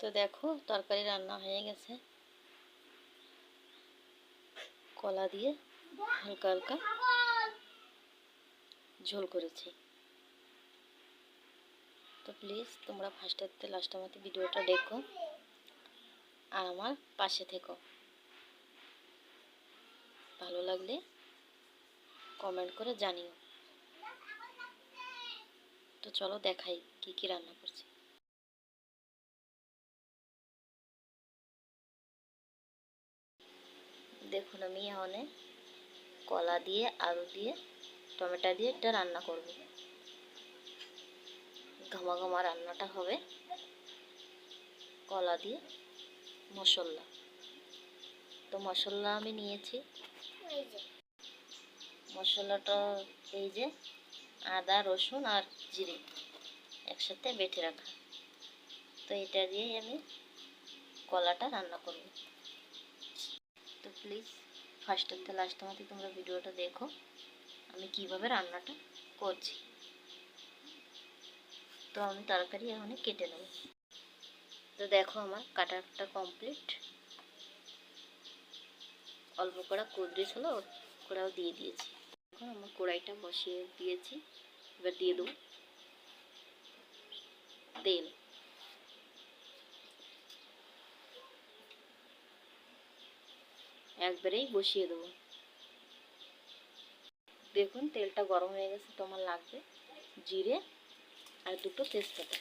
তো দেখো, তরকারি রান্না হয়ে গেছে। কলা দিয়ে হালকা হালকা ঝোল করেছি। তো প্লিজ তোমরা ফার্স্টের লাস্ট আমাদের ভিডিওটা দেখো আর আমার পাশে থেকো। ভালো লাগলে কমেন্ট করে জানিও। তো চলো দেখাই কি কি রান্না করছি। দেখুন আমি এখানে কলা দিয়ে, আলু দিয়ে, টমেটো দিয়ে এটা রান্না করব। ঘমা ঘমা রান্নাটা হবে। কলা দিয়ে মশলা। তো মশলা আমি নিয়েছি। মশলাটা এই যে আদা, রসুন আর জিরে একসাথে বেটে রাখা। তো এটা দিয়েই আমি কলাটা রান্না করব। প্লিজ ফার্স্টের থেকে লাস্ট মধ্যে তোমরা ভিডিওটা দেখো, আমি কীভাবে রান্নাটা করছি। তো আমি তরকারি এখন কেটে নেব। তো দেখো আমার কাটাটা কমপ্লিট অল্প কড়া কুদরি ছিল কড়াও দিয়ে দিয়েছি। এখন আমার কড়াইটা বসিয়ে দিয়েছি, এবার দিয়ে দেবো তেল। একবারেই বসিয়ে দেবো। দেখুন, তেলটা গরম হয়ে গেছে তোমার লাগবে জিরে আর দুটো তেজপাতা।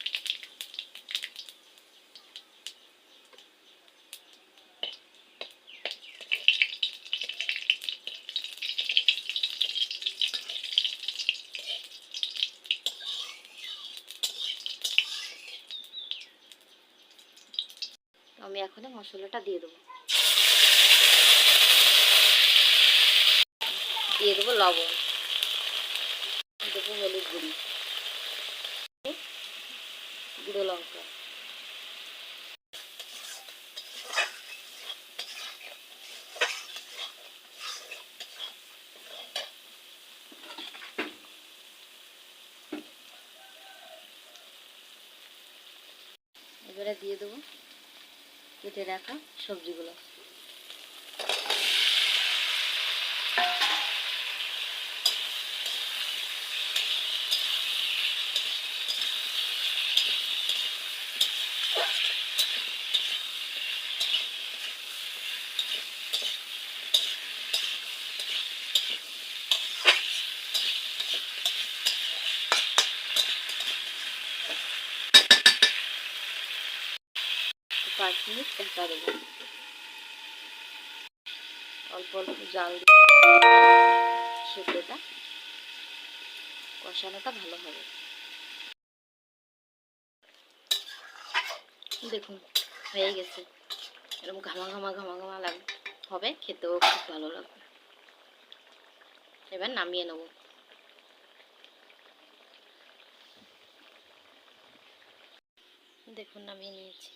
আমি এখন মশলাটা দিয়ে দেবো। দিয়ে দেবো লবণ। দেবো হলুদ গুঁড়ি। গুঁড়ো লঙ্কা। এবারে দিয়ে দেবো কেটে রাখা সবজিগুলো। পাঁচ মিনিট ঢাকা দেবো। অল্প অল্প জাল দিয়ে সেদ্ধটা কষানোটা ভালো হবে। দেখুন, হয়ে গেছে। এরকম ঘামা ঘামা ঘামা ঘামা লাগবে হবে, খেতেও খুব ভালো লাগবে। এবার নামিয়ে নেব। দেখুন, নামিয়ে নিয়েছি।